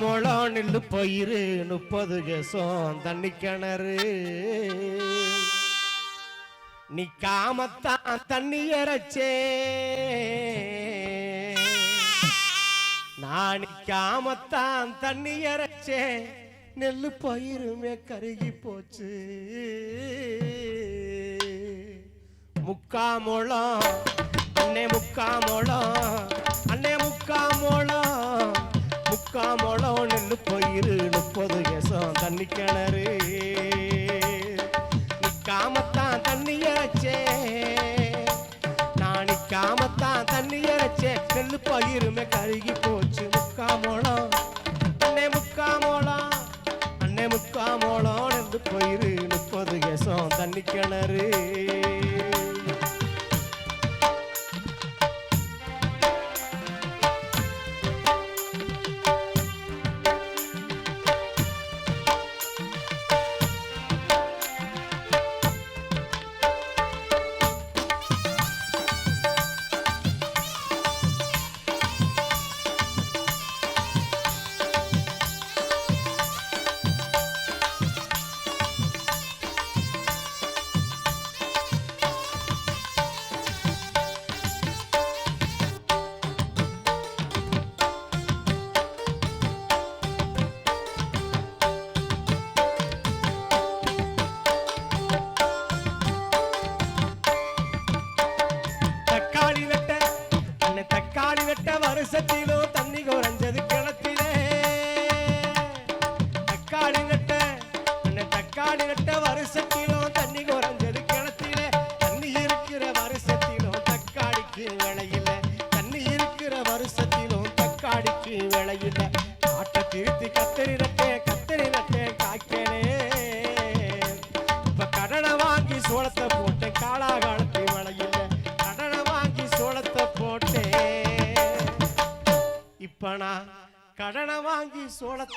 மொழம் நெல்லு பயிறு முப்பது கேசம் தண்ணி கிணறு. நிக்காமத்தான் தண்ணி இறைச்சே. நான் நிக்காமத்தான் தண்ணி இறைச்சே. நெல்லு பயிருமே கருகி போச்சு. முக்காமோளம் அண்ணே முக்காமோளம் அண்ணே முக்காமோளம் முக்காமோளம் நெல்லு பயிறு முப்பது கேசம் தண்ணி கிணறு. நிக்காமத்தான் தண்ணி இறைச்சே நான் நிக்காமத்தான் தண்ணி இறைச்சே நெல்லு பயிருமே கருகி போச்சு. முக்காமோளம். அண்ணே முக்காமோளம். அண்ணே முக்காமோளம் நெல்லு பயிறு முப்பது கேசம் தண்ணி கிணறு.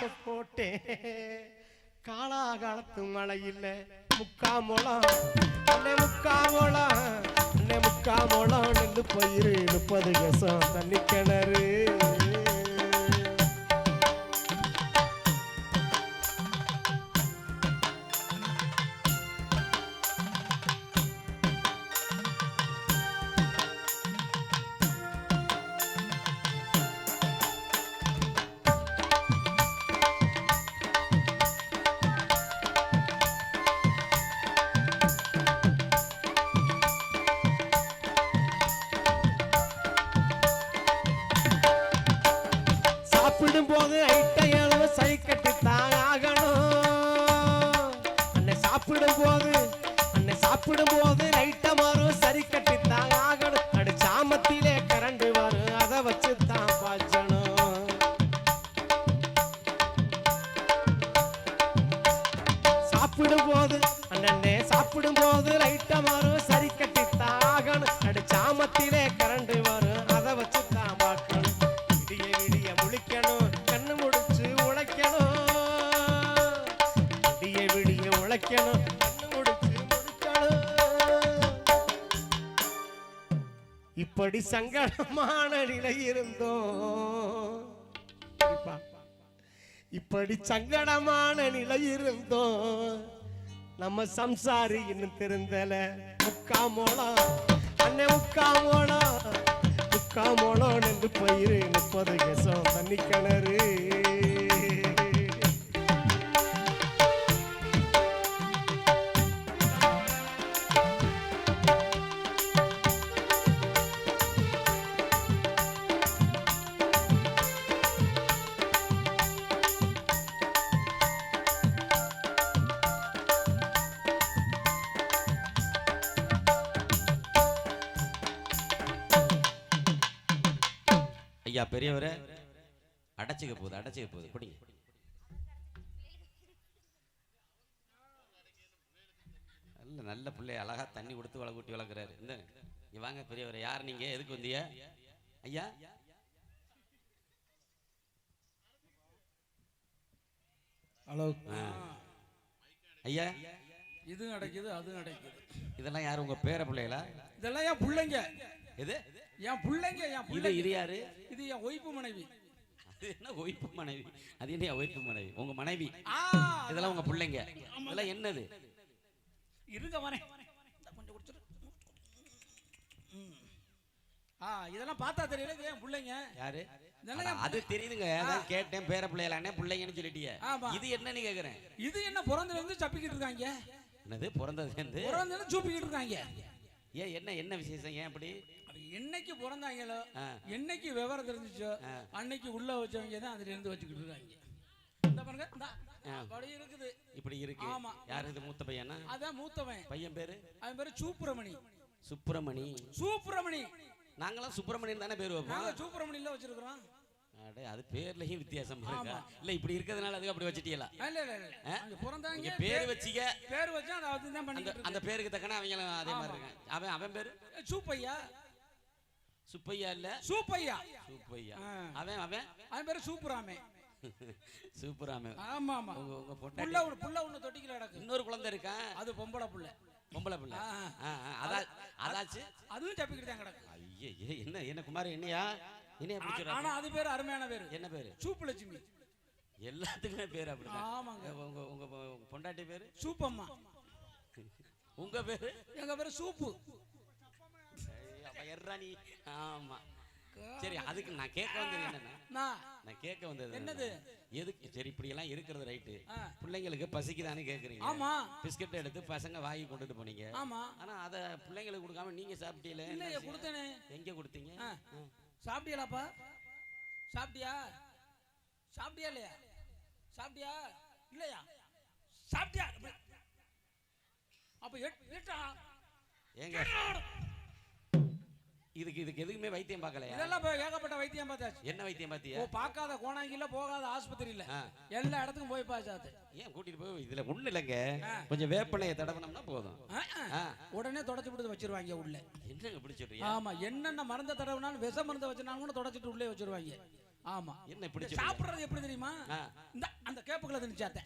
போட்டே. போட்டேன் காலாகாலத்து மழை இல்ல முக்கா முளம் முக்கா முளம் முக்கா முளம் நின்று பயிர். முப்பது கசம் தண்ணி கிணறு. அன்னை சங்கடமான நிலை இருந்தோம் இப்படி சங்கடமான நிலை இருந்தோம் நம்ம சம்சாரி இன்னும் தெரிந்தல. முக்காமோளம் அண்ணன் முக்காமோளம் முக்காமோளம் நின்று பயிர். முப்பது கசம் தண்ணி கிணறு ஐயா பெரியவரே. அடைச்சிக்க போகுது அடைச்சிக்க போகுது. குடிங்க நல்ல நல்ல பிள்ளை அழகா தண்ணி கொடுத்து வள கூட்டி வளர்க்குறாரு. இந்த வாங்க பெரியவரே. யார் நீங்க? எதுக்கு வந்தீங்க? ஐயா? ஹலோ. ஐயா? இதுவும் கிடைக்குது அதுவும் கிடைக்குது இதெல்லாம் யார் உங்க பேர பிள்ளைகளா? இதெல்லாம் என் பிள்ளைங்க. எது? என் பிள்ளைங்க என் பிள்ளைங்க. இது யாரு? இது என் ஒய்ஃபு மனைவி. என்ன ஒய்ப்பு மனைவி? அது என்ன ஒய்ப்பு மனைவி? உங்க மனைவி. இதெல்லாம் உங்க பிள்ளைங்க. இதெல்லாம் என்னது? இருங்க வரேன். கொஞ்சம் குடிச்சிரு. ஆ இதெல்லாம் பார்த்தா தெரியல. ஏன் பிள்ளைங்க. யாரு? அது தெரியுதுங்க. அதான் கேட்டேன். பேர பிள்ளைகளானே பிள்ளைங்கன்னு சொல்லிட்டியே. ஆமா. இது என்னன்னு கேக்குறேன். இது என்ன பிறந்ததுல இருந்து சப்பிக்கிட்டு இருக்காங்க? என்னது? பிறந்ததுல இருந்து பிறந்ததுல இருந்து சூப்பிக்கிட்டு இருக்காங்க. ஏன் என்ன என்ன விசேஷம்? ஏன் அப்படி? என்னைக்கு பிறந்தாங்களோ. என்னைக்கு விவரம் தெரிஞ்சுச்சோ. அன்னைக்கு உள்ள வச்சவங்க தான் அதுல இருந்து வச்சுக்கிட்டு இருக்காங்க. இந்த பாருங்க இந்தா, ஆ. அப்படி இருக்குது. இப்படி இருக்கு. ஆமா. யாரு இது மூத்த பையனா? அதான் மூத்தவன். பையன் பேரு? அவன் பேரு சூப்பிரமணி. சுப்பிரமணி. சூப்பிரமணி. நாங்களாம் சுப்பிரமணியன் தானே பேர் வைப்போம்? நாங்க வச்சிருக்கிறோம். அடே அது பேர்லயும் வித்தியாசம் இருக்கா இல்ல இப்படி இருக்கிறதுனால அதுக்கு அப்படி வச்சிட்டீங்களா இல்ல இல்ல இல்ல. பிறந்தாங்க. பேர் வச்சிக்க. பேர் வச்சா அதை அந்த பண்ணிக்கிட்டு அந்த பேருக்கு தக்கன அவங்களும் அதே மாதிரி இருக்காங்க. அவன் அவன் பேரு. சூப்பையா? சுப்பையா இல்ல? சூப்பையா. சுப்பையா. அவன் அவன்? அவன் பேரு சூப்பராமே. சூப்பராம. ஆமா ஆமா உங்க உங்க புள்ள புள்ள ஒண்ணு தொட்டிக்கல கிடக்கு. இன்னொரு குழந்தை இருக்கான் அது பொம்பளை புள்ள. பொம்பளை பிள்ளை. ஆ, ஆ, ஆ, அதா அதாச்சு? அதுவும் சப்பிக்கிட்டு தான் கிடக்கு. ஐயே என்ன என்ன குமார் என்னையா? என்னையா பிடிச்சிடா ஆனா அது பேரு அருமையான பேரு. என்ன பேரு? சூப்புலட்சுமி. எல்லாத்துக்குமே பேர் அப்படிதான். ஆமாங்க. உங்க உங்க பொண்டாட்டி பேரு? சூப்பம்மா. உங்க பேரு? எங்க பேரு சூப்பு. எர்றா நீ ஆமா. சரி அதுக்கு நான் கேட்க வந்தது என்னன்னா நான் கேட்க வந்தது என்னது? எதுக்கு சரி இப்படி எல்லாம் இருக்கிறது ரைட்டு. பிள்ளைங்களுக்கு பசிக்குதானே கேக்குறீங்க. ஆமா. பிஸ்கட் எடுத்து பசங்க வாங்கி கொண்டுட்டு போனீங்க. ஆமா. ஆனா அத பிள்ளைங்களுக்கு கொடுக்காம நீங்க இல்லையே விஷயம்? கொடுத்தேனே. எங்க கொடுத்தீங்க? ஆ. சாப்பிட்டியலாப்பா சாப்பிட்டியா? சாப்பிட்டியா இல்லையா? சாப்பிட்டியா? இல்லையா? சாப்பிட்டியா? அப்ப எட்- எட்டா? ஏங்க. இதுக்கு இதுக்கு எதுக்குமே வைத்தியம் பார்க்கலையா? இதெல்லாம் இப்ப ஏகப்பட்ட வைத்தியம் பார்த்தாச்சு. என்ன வைத்தியம் ஓ பாத்தியா பார்க்காத கோணாங்கில போகாத ஆஸ்பத்திரி இல்ல ஆ. எல்லா இடத்துக்கும் போய் பாச்சாது ஏன் கூட்டிட்டு போய் இதுல ஒண்ணு இல்லைங்க. கொஞ்சம் வேப்பனையை தடவனம்னா போதும். உடனே தொடச்சு விட்டு வச்சிருவாங்க உள்ள. என்னங்க சொல்றீங்க? ஆமா என்னென்ன மருந்த தடவினாலும் விஷ மருந்த வச்சிருந்தாலும் கூட தொடச்சிட்டு உள்ளே வச்சிருவாங்க. ஆமா. என்ன இப்படி சாப்பிடுறது எப்படி தெரியுமா. இந்த அந்த கேப்புக்குள்ள திணிச்சாத்த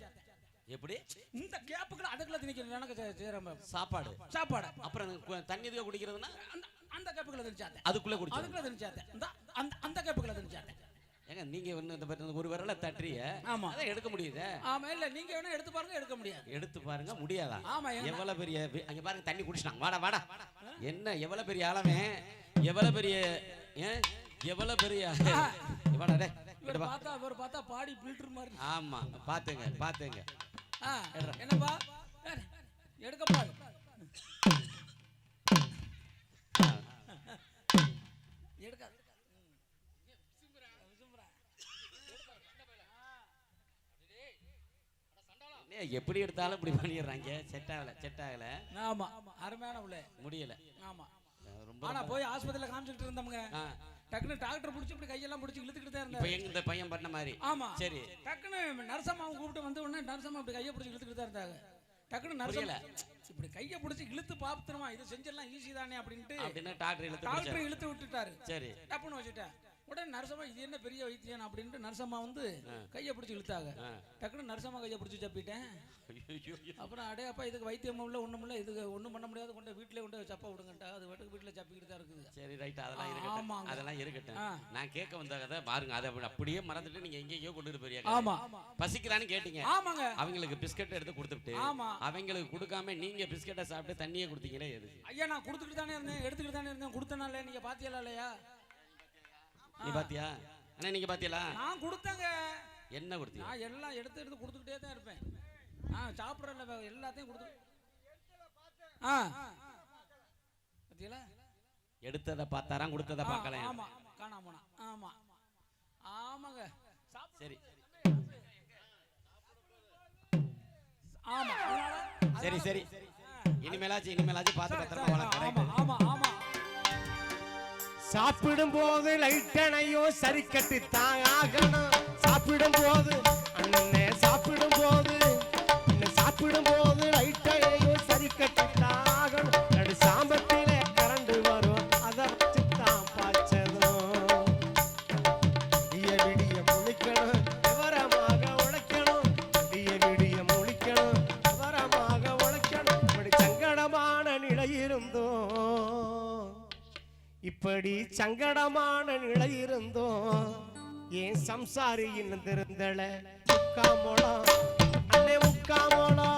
எப்படி? இந்த கேப்புக்குள்ள அதுக்குள்ள திணிக்கணும். எனக்கு சாப்பாடு. சாப்பாடு. அப்புறம் தண்ணி இதுக்கு குடிக்கிறதுனா அந்த கேப்புக்குள்ள திணிச்சாத்த அதுக்குள்ள குடிச்சு அதுக்குள்ள இந்த அந்த அந்த கேப்புக்குள்ள திணிச்சாத்த ஏங்க நீங்க ஒண்ணு இந்த பாருங்க, ஒரு விரல தட்டுறிய ஆமா. அதை எடுக்க முடியுதே. ஆமா இல்ல நீங்க வேணா எடுத்து பாருங்க எடுக்க முடியாது. எடுத்து பாருங்க முடியாதா? ஆமா எவ்வளவு பெரிய அங்க பாருங்க தண்ணி குடிச்சிட்டாங்க. வாடா வாடா. என்ன எவ்வளவு பெரிய ஆளமே எவ்வளவு பெரிய எவ்வளவு பெரிய வாடா இவர். பார்த்தா இவர் பார்த்தா பாடி பில்டர் மாதிரி. ஆமா பாத்துங்க பாத்துங்க. என்னப்பா? ஏ, எடுக்கப்பா எடுக்காது. எப்படி எடுத்தாலும் இப்படி பண்ணிடுறாங்க? செட் ஆகல செட் ஆகல. ஆமா அருமையான உள்ள முடியல. ஆமா. ரொம்ப ஆனா போய் ஆஸ்பத்திரியில காமிச்சிட்டு இருந்தோம்ங்க ஆ. டக்குனு டாக்டர் பிடிச்சி இப்படி கையெல்லாம் பிடிச்சி இழுத்துக்கிட்டு தான் எங்க இந்த பையன் பண்ண மாதிரி? ஆமா. சரி. டக்குனு நரசம்மாவை கூப்பிட்டு வந்த உடனே நரசம்மா இப்படி கையை பிடிச்சி இழுத்துக்கிட்டு தான் இருந்தாங்க. டக்குனு நரசம்மா இப்படி கையை பிடிச்சி இழுத்து பாத்துருமா? இது செஞ்சிடலாம் ஈஸி தானே அப்படின்ட்டு. டாக்டர் இழுத்து விட்டுட்டாரு. சரி. டப்புன்னு வச்சுட்டேன். உடனே நரசம்மா இது என்ன பெரிய வைத்தியம் அப்படின்ட்டு நரசம்மா வந்து கையை பிடிச்சி இழுத்தாங்க. டக்குனு நரசம்மா கையை பிடிச்சி சப்பிட்டேன். அப்புறம் அடே அப்பா இதுக்கு வைத்தியம் இல்லை ஒண்ணும் இல்லை. இதுக்கு ஒண்ணும் பண்ண முடியாது. கொண்டு வீட்டிலே கொண்டு சப்பா விடுங்கட்டா அது வீட்டுக்கு வீட்டில் சப்பிக்கிட்டு தான் இருக்குது. சரி ரைட். அதெல்லாம் இருக்கட்டும். அதெல்லாம் இருக்கட்டும். நான் கேட்க வந்த கதை பாருங்க. அதை அப்படி- அப்படியே மறந்துட்டு நீங்க எங்கேயோ கொண்டு போறீங்க ஆமா. பசிக்குதான்னு கேட்டீங்க. ஆமாங்க. அவங்களுக்கு பிஸ்கட் எடுத்து கொடுத்துட்டு ஆமா. அவங்களுக்கு கொடுக்காம நீங்க பிஸ்கட்டை சாப்பிட்டு தண்ணியே கொடுத்தீங்களே எது ஐயா நான் கொடுத்துக்கிட்டு தானே இருந்தேன். எடுத்துக்கிட்டு தானே இருந்தேன். கொடுத்தனால நீங்க பாத்தியலா இல்லையா? நீ பாத்தியா? அண்ணா நீங்க பாத்தியலா? நான் கொடுத்தேங்க. என்ன கொடுத்தீங்க? நான் எல்லாம் எடுத்து எடுத்து கொடுத்துக்கிட்டே தான் இருப்பேன். நான் சாப்பிட்றல எல்லாத்தையும் கொடுத்து ஆ. பாத்தியலா? எடுத்ததை பார்த்தாராம் கொடுத்ததை ஆ, பார்க்கலாம் ஆமா. காணாம ஆமா. ஆமாங்க. சரி. ஆமா. சரி சரி. இனிமேலாச்சும் இனிமேலாச்சும் பார்த்து பத்திரமா ஆமா வளர்க்க ஆமா ஆமா. சாப்பிடும் போது லைட்டனையும் சரி கட்டி தான் ஆகணும் சாப்பிடும் போது சங்கடமான நிலை இருந்தோம். ஏன் சம்சாரி இன்னும் திருந்தல முக்காமோளம் அண்ணே முக்காமோளம்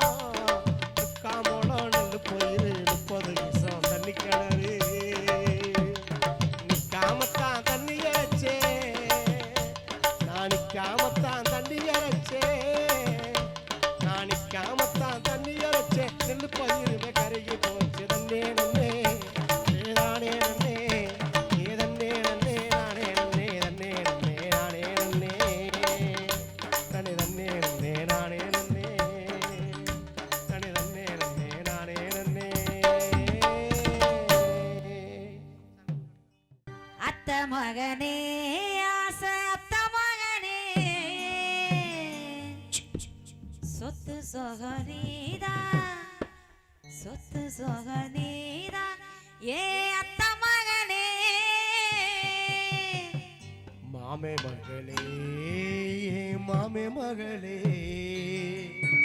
மகளே.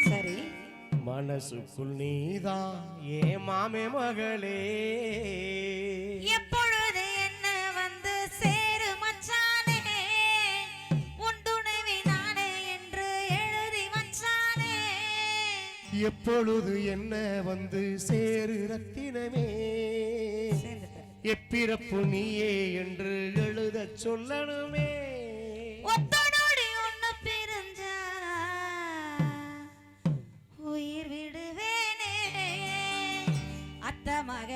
சரி. மனசுக்குள் நீதான் ஏ மாமே மகளே. எப்பொழுது என்ன வந்து சேரு மச்சானே? உன் துணைவி நானே என்று எழுதி மச்சானே. எப்பொழுது என்ன வந்து சேரு ரத்தினமே? எப்பிறப்பு நீயே என்று எழுத சொல்லணுமே.